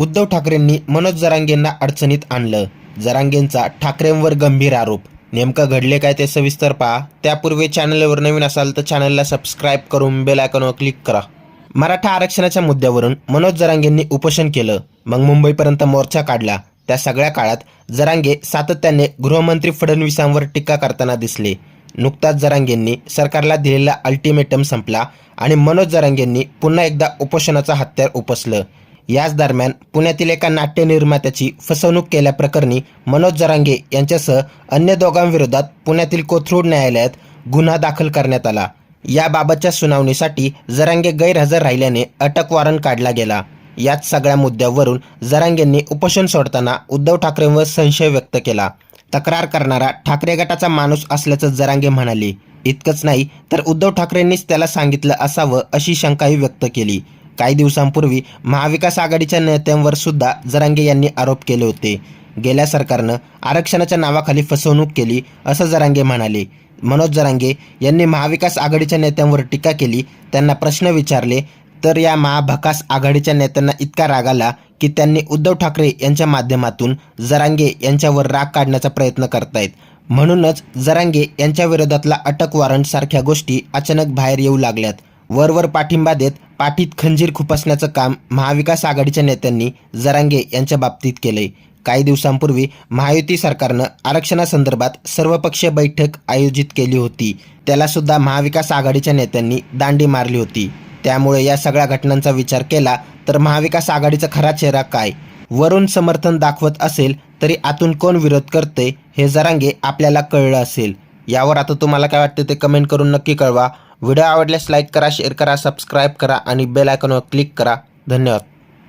उद्धव ठाकरेंनी मनोज जरांगेंना अडचणीत आणलं. जरांगेंचा ठाकरेंवर गंभीर आरोप. नेमकं घडले काय ते सविस्तर पहा. त्यापूर्वी चॅनलवर नवीन असाल तर चॅनलला सबस्क्राईब करून बेल आयकॉनवर क्लिक करा. मराठा आरक्षणाच्या मुद्द्यावरून मनोज जरांगेंनी उपोषण केलं. मग मुंबईपर्यंत मोर्चा काढला. त्या सगळ्या काळात जरांगे सातत्याने गृहमंत्री फडणवीसांवर टीका करताना दिसले. नुकताच जरांगेंनी सरकारला दिलेला अल्टिमेटम संपला आणि मनोज जरांगेंनी पुन्हा एकदा उपोषणाचं हत्यार उपसलं. याच दरम्यान पुण्यातील एका नाट्य निर्मात्याची फसवणूक केल्याप्रकरणी मनोज जरांगे यांच्यासह अन्य दोघांविरोधात पुण्यातील कोथरूड न्यायालयात गुन्हा दाखल करण्यात आला. याबाबतच्या सुनावणीसाठी जरांगे गैरहजर राहिल्याने अटक वॉरंट काढला गेला. याच सगळ्या मुद्द्यावरून जरांगेंनी उपोषण सोडताना उद्धव ठाकरेंवर संशय व्यक्त केला. तक्रार करणारा ठाकरे गटाचा माणूस असल्याचं जरांगे म्हणाले. इतकंच नाही तर उद्धव ठाकरेंनीच त्याला सांगितलं असावं अशी शंकाही व्यक्त केली. काही दिवसांपूर्वी महाविकास आघाडीच्या नेत्यांवर सुद्धा जरांगे यांनी आरोप केले होते. गेल्या सरकारनं आरक्षणाच्या नावाखाली फसवणूक केली असं जरांगे म्हणाले. मनोज जरांगे यांनी महाविकास आघाडीच्या नेत्यांवर टीका केली त्यांना प्रश्न विचारले तर या महाभकास आघाडीच्या नेत्यांना इतका राग आला की त्यांनी उद्धव ठाकरे यांच्या माध्यमातून जरांगे यांच्यावर राग काढण्याचा प्रयत्न करतायत. म्हणूनच जरांगे यांच्या विरोधातला अटक वॉरंट सारख्या गोष्टी अचानक बाहेर येऊ लागल्यात. वरवर पाठिंबा देत पाठीत खंजीर खुपसण्याचं काम महाविकास आघाडीच्या नेत्यांनी जरांगे यांच्या बाबतीत केलंय. काही दिवसांपूर्वी महायुती सरकारनं आरक्षणासंदर्भात सर्वपक्षीय बैठक आयोजित केली होती. त्याला सुद्धा महाविकास आघाडीच्या नेत्यांनी दांडी मारली होती. त्यामुळे या सगळ्या घटनांचा विचार केला तर महाविकास आघाडीचा खरा चेहरा काय? वरून समर्थन दाखवत असेल तरी आतून कोण विरोध करते हे जरांगे आपल्याला कळलं असेल. यावर आता तुम्हाला काय वाटतं ते कमेंट करून नक्की कळवा. व्हिडिओ आवडल्यास लाईक करा शेअर करा सबस्क्राईब करा आणि बेल आयकॉनवर क्लिक करा. धन्यवाद.